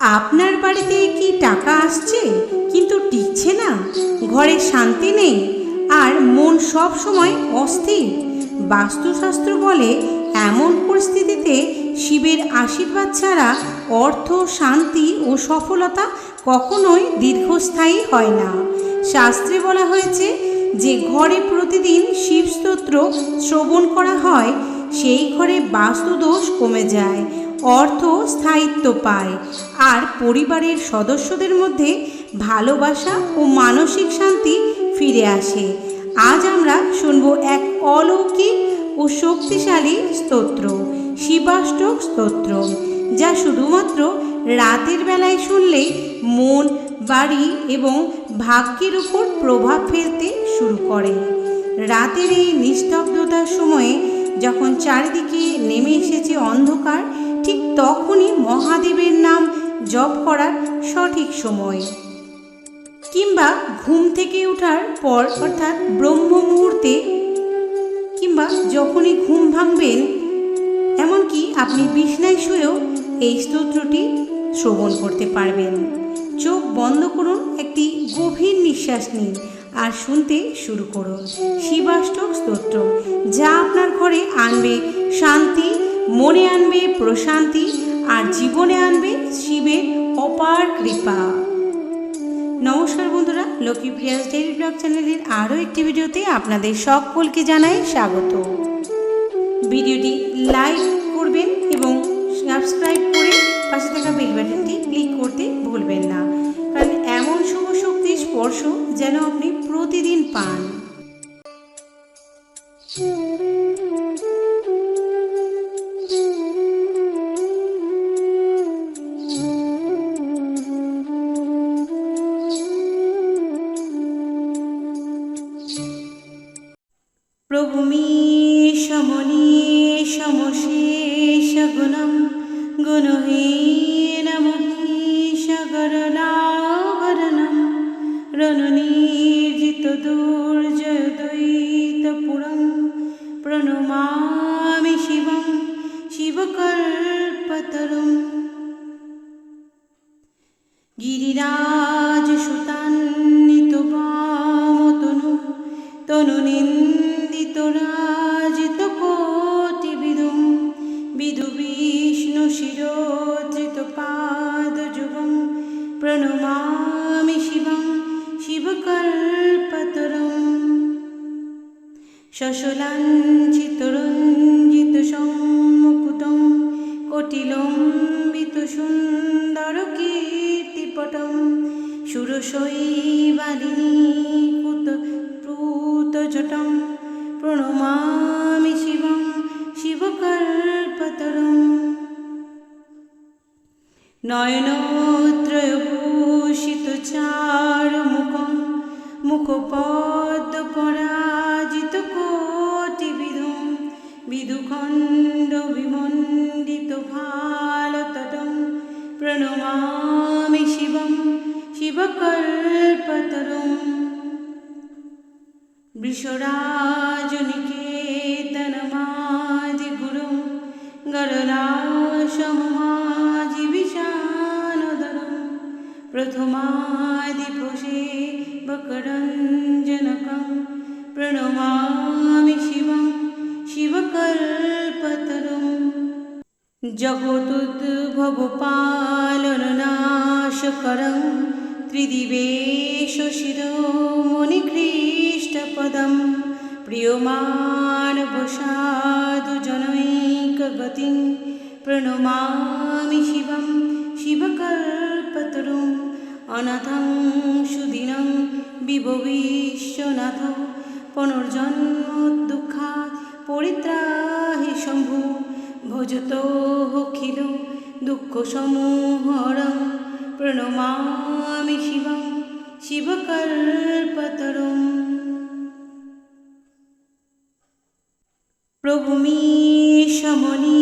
আপনার বাড়িতে কি টাকা আসছে? কিন্তু টিকছে না। ঘরে শান্তি নেই। আর মন সব সময় অস্থির। বাস্তুশাস্ত্র বলে, এমন পরিস্থিতিতে শিবের আশীর্বাদ ছাড়া অর্থ, শান্তি ও সফলতা কখনোই দীর্ঘস্থায়ী হয় না। শাস্ত্রে বলা হয়েছে, যে ঘরে প্রতিদিন শিব স্তোত্র শ্রবণ করা হয়, সেই ঘরে বাস্তুদোষ কমে যায়। অর্থ স্থায়িত্ব পায়। আর পরিবারের সদস্যদের মধ্যে ভালোবাসা ও মানসিক শান্তি ফিরে আসে। আজ আমরা শুনব এক অলৌকিক ও শক্তিশালী স্তোত্র, শিবাষ্টক স্তোত্র, যা শুধুমাত্র রাতের বেলায় শুনলেই মন, বাড়ি এবং ভাগ্যের উপর প্রভাব ফেলতে শুরু করে। রাতের এই নিস্তব্ধতার সময়ে যখন চারিদিকে নেমে এসেছে অন্ধকার ঠিক তখনই মহাদেবের নাম জপ করার সঠিক সময়। কিংবা ঘুম থেকে ওঠার পর, অর্থাৎ ব্রহ্ম মুহূর্তে, কিংবা যখনই ঘুম ভাঙবেন, এমনকি আপনি বিছনায় শুয়েও এই স্তোত্রটি শ্রবণ করতে পারবেন। চোখ বন্ধ করুন, একটি গভীর নিঃশ্বাস নিন আর শুনতে শুরু করুন। শিবাষ্টক স্তোত্র, যা আপনার ঘরে আনবে শান্তি মনে আনবে প্রশান্তি আর জীবনে আনবে শিবের অপার কৃপা। নমস্কার বন্ধুরা, লক্ষ্মী প্রিয়াস ডেইলি ব্লগ চ্যানেলের আরও একটি ভিডিওতে আপনাদের সকলকে জানাই স্বাগত। ভিডিওটি লাইক করবেন এবং সাবস্ক্রাইব করে পাশে থাকা বেল বাটনটি ক্লিক করতে ভুলবেন না। কারণ এমন শুভ শক্তির স্পর্শ যেন আপনি প্রতিদিন পান। রণনির্জিত দুর্জয় দ্বৈত পুরম প্রণমামি শিবম শিবকল্পতরম। গিরিরাজ সুতান্বিত বামতনু, তনু নিন্দিত রাজিত কোটি বিদুম বিদু বিষ্ণু শিরোধৃত পাদ যুগম শশলাঞ্চিতরঞ্জিত সম্মুকুটম কটিলম্বিত সুন্দর কীর্তিপটম সুরশৈবালিনী কুত প্রুতজটম প্রণমামি শিবম শিবকল্পতরম। নয়নত্রয়ভূষিত চারুমুখম মুখপদ্ম বিদুখণ্ড বিমণ্ডিত ভালতটম প্রণমামি শিবম শিবকল্পতরম। বৃষরাজনিকেতনমাদিগুরুম গরলাসমমাজিবিষানদরম প্রথমাদিপোষে বকরঞ্জনকম প্রণমামি শিবম শিরোমণিকৃষ্টপদম প্রিয়মানব সাধু জনৈকগতিং প্রণমামি শিবম শিবকল্পতরুম অনাথং সুদিনং বিভবিশ্বনাথ পুনর্জন্মোদ্দুঃখাৎ পরিত্রাহি শম্ভু ভজতো খিল দুঃখ সমূহরং প্রণমামি শিবকল্পতরম। প্রভু সমনি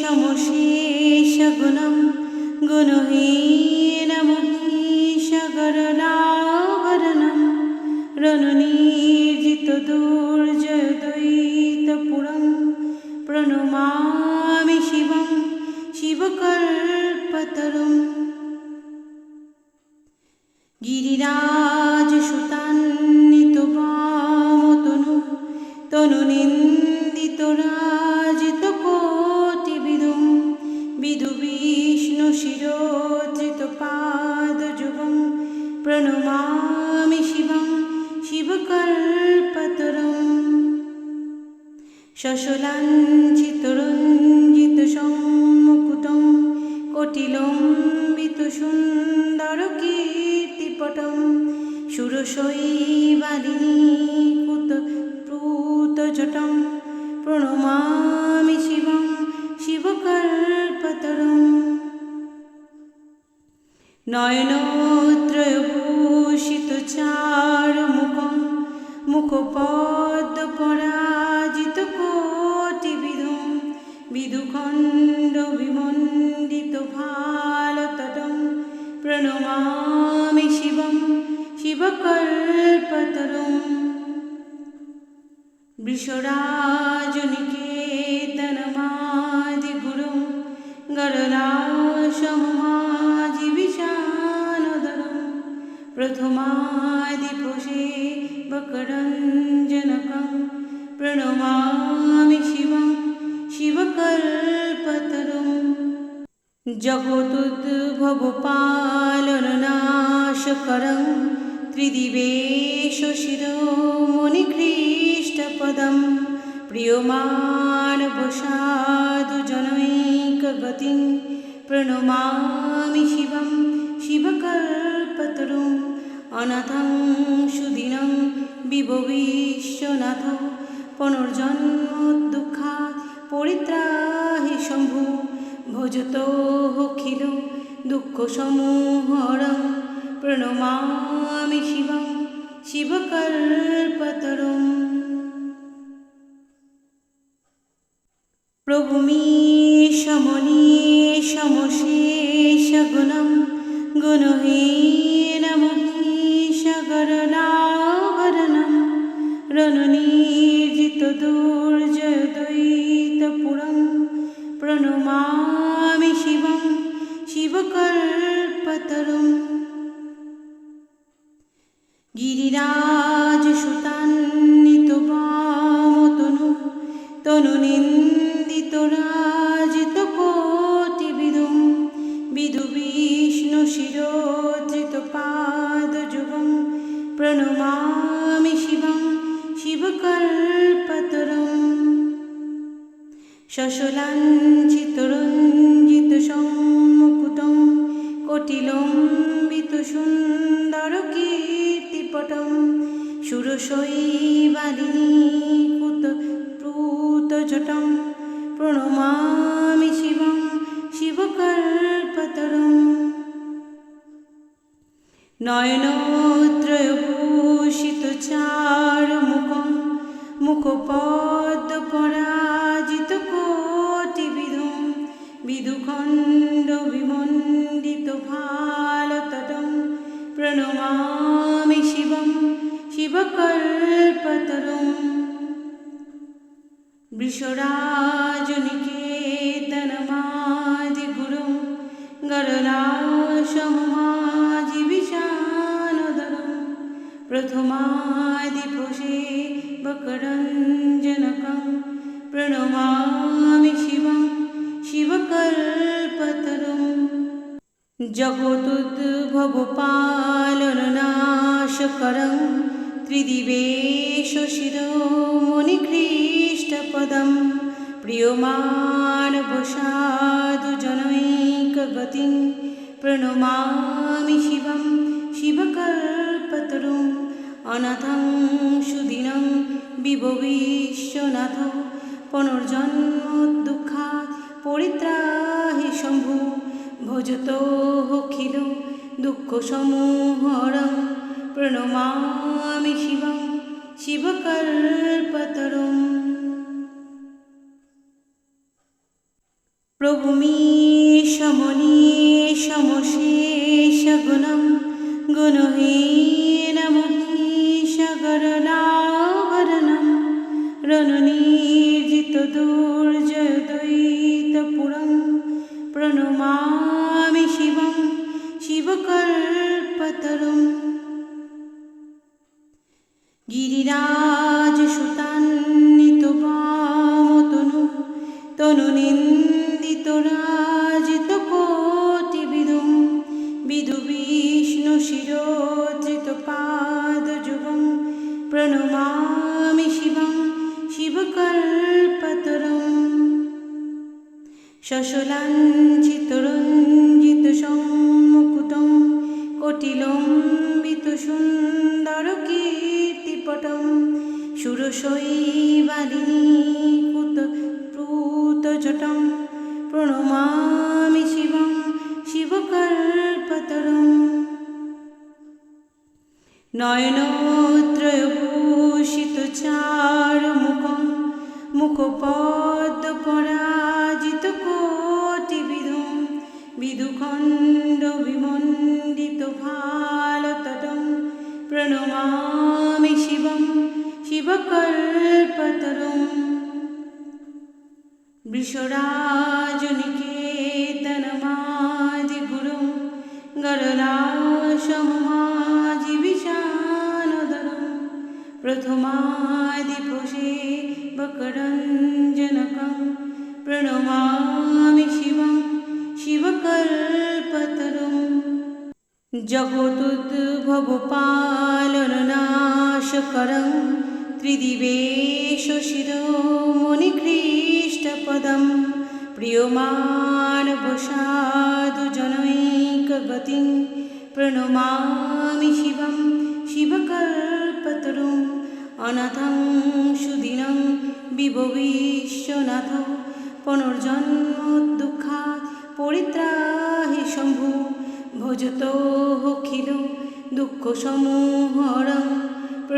সমশেষ গুণম গুণহীন তনু নিন্দিত রাজিত কোটি বিদুম। বিদু বিষ্ণু শিরোধৃত পাদ যুগম। প্রণমামি শিবং শিবকল্পতরম। শশলাঞ্চিতরঞ্জিত সম্মুকুটং কটিলম্বিত, সুন্দর কীর্তিপটম। সুরশৈবালিনী প্রুতজটং প্রণমামি শিবং শিবকল্পতরম নয়নত্রয়ভূষিত চারুমুখম মুখপদ পরাজিত কোটিবিধম ऋषराजनिकेतनमादिगुरुं गरनाशं प्रथमादिपुषे बकरञ्जनकं प्रणमामि शिवं शिवकल्पतरुं। जगदुतभगोपालननाशकरं প্রথমাদিপুষে বকরঞ্জনকं প্রণমামি শিবং শিবকল্পতরম জগতুদ্ভবপালননাশকরং ত্রিদিবেশ শিরোমণিখ্রীষ্টপদম প্রিয়মানবসাধুজনৈকগতিং প্রণমামি শিবং শিবকল্পতরুম অনাথং সুদিनं বিভবিশ্বনাথ পুনর্জন্মদুঃখা পরিত্রাহি শম্ভু ভজতো খিল দুঃখসমূহরং প্রণমামি শিবং শিবকল্পতরম প্রভুমীশমনীশমশেষগুণं গুণহীনমহিষগরলাভरणं রণনির্জিতদুর্জয়দ্বৈতপুরं প্রণমামি শিবং শিবকল্পতরম শশলাঞ্চিতরঞ্জিত সম্মুকুটং কটিলম্বিত সুন্দর নয়নত্রয়ভূষিত চারুমুখম পরাজিত কোটিবিধম বিদুখণ্ড বিমণ্ডিত ভালতটং প্রণমামি শিবং শিবকল্পতরম। বৃষরাজনিকেতনমাদিগুরুं প্রথমাদিপুষে বকরঞ্জনকं প্রণমামি শিবং শিবকল্পতরম জগতুদ্ভবপালননাশকরং ত্রিদিবেশ শিরোমণিখ্রীষ্টপদম প্রিয়মানবসাধুজনৈকগতিং প্রণমামি শিবম শিবকল্পতরু অনাথং সুদিনং বিভবিশ্বনাথ পুনর্জন্ম দুঃখা পরিত্রাহি শম্ভু ভজত হখিল দুঃখ সমূহরং প্রণমামি শিবম শিবকল্পতরম প্রভুমি সমনী शेषगुणं गुणहीनमहीशगरणाभरणं रणनीर्जितदुर्जयद्वैतपुरं प्रणमामि शिवं शिवकल्पतरुम् गिरिराजसुतान्नितुपामतनु तनुनिन्दितरा সুরশৈবালিনী কুত প্রুতজটম প্রণমামি শিবং শিবকল্পতরম। নয়নত্রয়ভূষিত চারুমুখম कल्पतरुं विषराजनिकेतनमादिगुरुं गरनाश प्रथमादिपुषे विशानदरुं बकरञ्जनकं प्रणमामि शिवं शिवकल्पतरुं। जगोदुत ত্রিদিবেশ শিরোমণিখ্রিষ্টপদं প্রিয়মানবসাধুজনৈকগতিं প্রণমামি শিবं শিবকল্পতরুম অনাথং সুদিनं বিভবিশ্বনাথ পুনর্জন্মদুঃখাৎ পরিত্রাহি শম্ভু ভজতো অখিল দুঃখসমূহরং প্রণমামি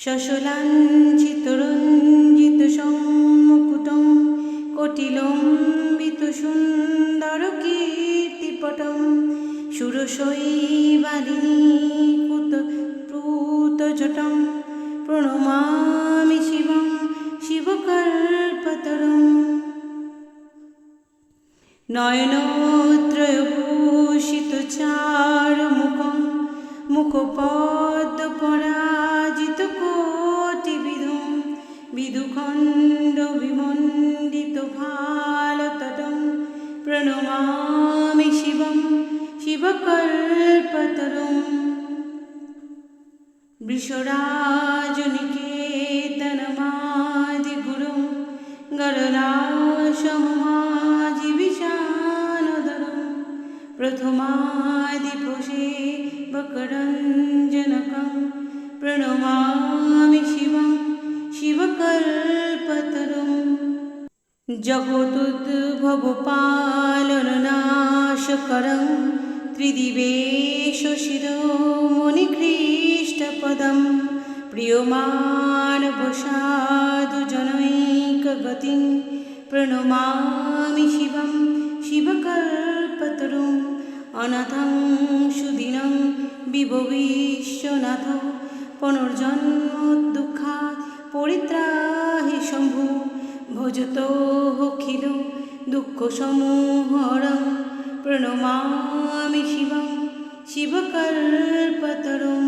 শশলাঞ্চিতরঞ্জিত সম্মুকুটং কটিলম্বিত সুন্দর কীর্তিপটম সুরশৈবালিনী কুত প্রুতজটম প্রণমামি শিবং শিবকল্পতরম। নয়নত্রয়ভূষিত প্রথমাদিপুষে বকরঞ্জনকं প্রণমামি শিবং শিবকল্পতরুম জগতুদ্ভবপালননাশকরं ত্রিদিবেশ শিরোমণিখ্রিষ্টপদं প্রিয়মানবসাধুজনৈকগতিं প্রণমামি শিবং শিবকল্পতরুম সুদিনং বিভবিশ্বনাথ পুনর্জন্ম দুঃখা পরিত্রাহি শম্ভু ভজত হখিল দুঃখ সমূহর প্রণমামি শিবং শিবকল্পতরুম।